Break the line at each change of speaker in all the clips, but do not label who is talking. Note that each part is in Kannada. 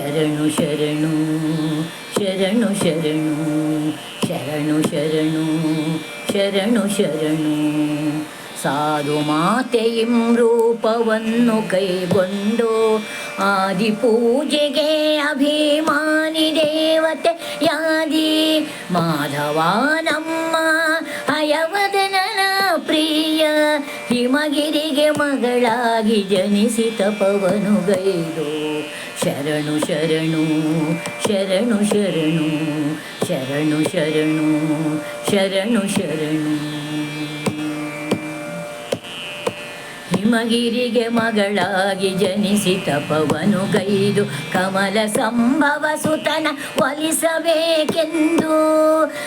ಶರಣು ಶರಣು ಶರಣು ಶರಣು ಶರಣು ಶರಣು ಶರಣು ಶರಣು. ಸಾಧು ಮಾತೆಯಂ ರೂಪವನ್ನು ಕೈಗೊಂಡು ಆದಿ ಪೂಜೆಗೆ ಅಭಿಮಾನಿ ದೇವತೆ ಯಾದಿ ಮಾಧವ ಮಗಳಾಗಿ ಜನಿಸಿ ತಪವನು ಗೈದು ಶರಣು ಶರಣು ಶರಣು ಶರಣು ಶರಣು ಶರಣು ಶರಣು. ಶರಣು ಹಿಮಗಿರಿಗೆ ಮಗಳಾಗಿ ಜನಿಸಿ ತಪವನು ಗೈದು ಕಮಲ ಸಂಭವ ಸುತನ ಒಲಿಸಬೇಕೆಂದು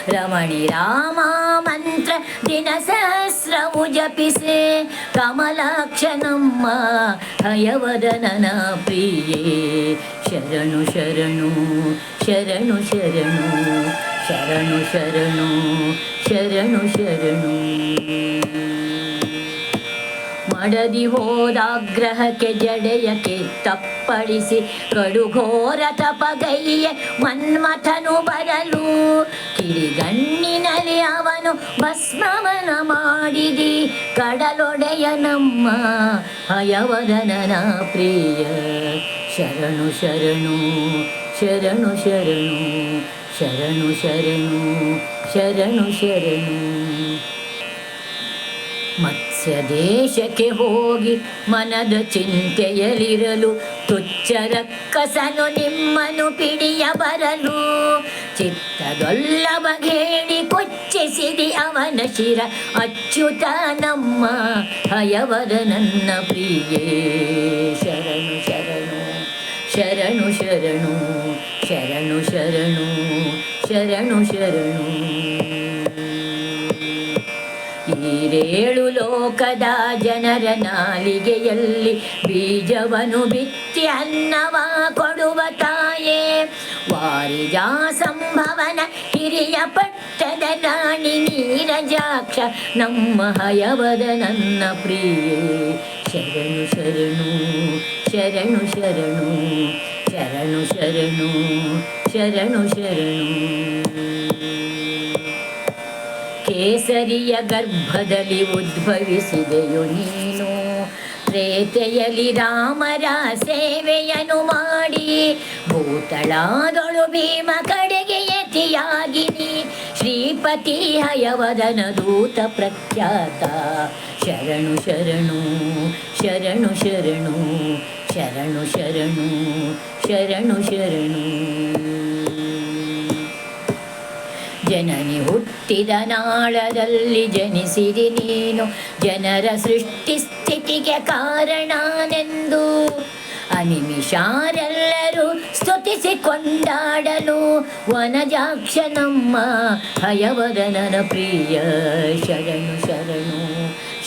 ರಮಣಿ ರಾಮ ಮಂತ್ರ ದಿನ ಸಹಸ್ರವು ಜಪಿಸೆ. ಕಮಲಾಕ್ಷನಮ್ಮ ಹಯವದನನ ಪ್ರಿಯೇ. ಶರಣು ಶರಣು ಶರಣು ಶರಣು ಶರಣು ಶರಣು ಶರಣು ಶರಣು. ಮಡದಿ ಹೋದಾಗ್ರಹಕ್ಕೆ ಜಡೆಯಕ್ಕೆ ತಪ್ಪಡಿಸಿ ಕಡುಘೋರ ತಪಗೈಯ ಮನ್ಮಥನು ಬರಲು. ಕಿಡಿಗಣ್ಣಿನಲ್ಲಿ ಅವನು ಭಸ್ಮವನ ಮಾಡಿದಿ, ಕಡಲೊಡೆಯ ನಮ್ಮ ಹಯವದನನ ಪ್ರಿಯ. ಶರಣು ಶರಣು ಶರಣು ಶರಣು ಶರಣು ಶರಣು ಶರಣು ಶರಣು. ಮತ್ಸ್ಯ ದೇಶಕ್ಕೆ ಹೋಗಿ ಮನದ ಚಿಂತೆಯಲ್ಲಿರಲು ತುಚ್ಚರ ಕಸನು ನಿಮ್ಮನು ಪಿಡಿಯ ಬರಲು. ಚಿತ್ತದೊಲ್ಲ ಬಗೆಡಿ ಕೊಚ್ಚಿಸಿದಿ ಅವನ ಶಿರ. ಅಚ್ಯುತ ನಮ್ಮ ಹಯವರ ನನ್ನ ಪ್ರಿಯೇ. ಶರಣು ಶರಣು ಶರಣು ಶರಣು ಶರಣು ಶರಣು ಶರಣು ಶರಣು. ಈರೇಳು ಲೋಕದ ಜನರ ನಾಲಿಗೆಯಲ್ಲಿ ಬೀಜವನು ಬಿತ್ತಿ ಅನ್ನವ ಕೊಡುವ ತಾಯೇ. ವಾರಿಜ ಸಂಭವನ ಹಿರಿಯ ಪಟ್ಟದ ರಾಣಿ ನೀರಜಾಕ್ಷ ನಮ್ಮ ಹಯವದ ನನ್ನ ಪ್ರಿಯೇ. ಶರಣು ಶರಣು ಶರಣು ಶರಣು ಶರಣು ಶರಣು ಶರಣು ಶರಣು. ಕೇಸರಿಯ ಗರ್ಭದಲ್ಲಿ ಉದ್ಭವಿಸಿದೆಯು ನೀನು. ಪ್ರೇತೆಯಲ್ಲಿ ರಾಮರ ಸೇವೆಯನ್ನು ಮಾಡಿ ಭೂತಳಾದಳು ಭೀಮ ಕಡೆಗೆ ಯತಿಯಾಗಿನಿ. ಶ್ರೀಪತಿ ಹಯವದನ ದೂತ ಪ್ರಖ್ಯಾತ. ಶರಣು ಶರಣು ಶರಣು ಶರಣು ಶರಣು ಶರಣು ಶರಣು ಶರಣು. ಜನನಿ ಹುಟ್ಟಿದ ನಾಳದಲ್ಲಿ ಜನಿಸಿದಿ ನೀನು. ಜನರ ಸೃಷ್ಟಿ ಸ್ಥಿತಿಗೆ ಕಾರಣನೆಂದು ಅನಿಮಿಷಾರೆಲ್ಲರೂ ಸ್ತುತಿಸಿ ಕೊಂಡಾಡಲು ವನಜಾಕ್ಷ ನಮ್ಮ ಹಯವದನನ ಪ್ರಿಯ, ಶರಣು ಶರಣು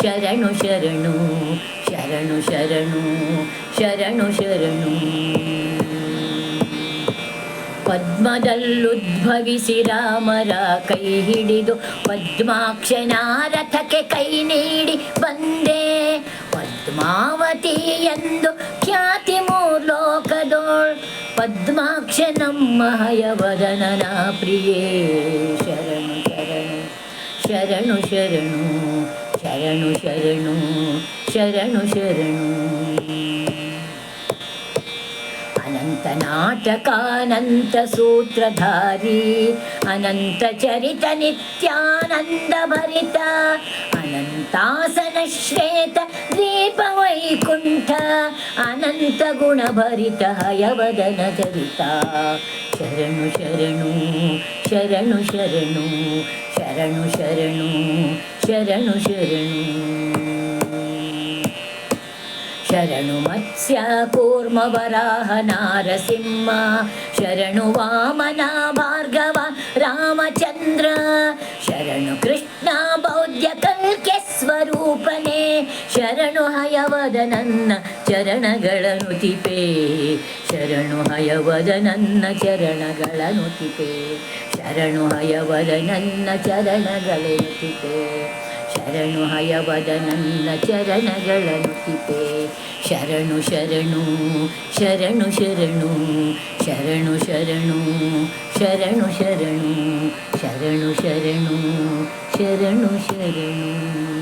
ಶರಣು ಶರಣು ಶರಣು ಶರಣು ಶರಣು ಶರಣು. ಪದ್ಮದಲ್ಲುದ್ಭವಿಸಿ ರಾಮರ ಕೈ ಹಿಡಿದು ಪದ್ಮಾಕ್ಷನ ರಥಕ್ಕೆ ಕೈ ನೀಡಿ ಬಂದೆ. ಪದ್ಮಾವತಿ ಎಂದು ಖ್ಯಾತಿ ಮೂರ್ಲೋಕದೋಳ್ ಪದ್ಮಾಕ್ಷ ನಮ್ಮ ಹಯವದನನ ಪ್ರಿಯೇ. ಶರಣು ಶರಣು ಶರಣು ಶರಣು ಶರಣು ಶರಣು ಶರಣು ಶರಣು. अनन्तनाटकानन्तसूत्रधारी अनन्तचरितनित्यानन्दभरित अनन्तासनश्वेत दीपवैकुण्ठ अनन्तगुणभरित हयवदनचरिता शरणु शरणु शरणु शरणु शरणु शरणु शरणु शरणु ಶರಣು ಮತ್ಸ್ಯ ಕೂರ್ಮ ವರಾಹ ನಾರಸಿಂಹ, ಶರಣು ವಾಮನ ಭಾರ್ಗವ ರಾಮಚಂದ್ರ, ಶರಣು ಕೃಷ್ಣ ಬೌದ್ಧ ಕಲ್ಕೆ ಸ್ವರೂಪನೇ, ಶರಣು ಹಯವದ ನನ್ನ ಚರಣಗಳ ನುತಿಪೆ ಶರಣು ಹಯವದ ನನ್ನ ಚರಣಗಳ ನುತಿಪೆ ಶರಣು ಹಯವದ ನನ್ನ ಚರಣಗಳ ನುತಿಪೆ ಶರಣು ಹಯವದ ನನ್ನ ಚರಣಗಳ ನುತಿಪೆ ಶರಣು ಶರಣು ಶರಣು ಶರಣು ಶರಣು ಶರಣು ಶರಣು ಶರಣು ಶರಣು ಶರಣು ಶರಣು ಶರಣು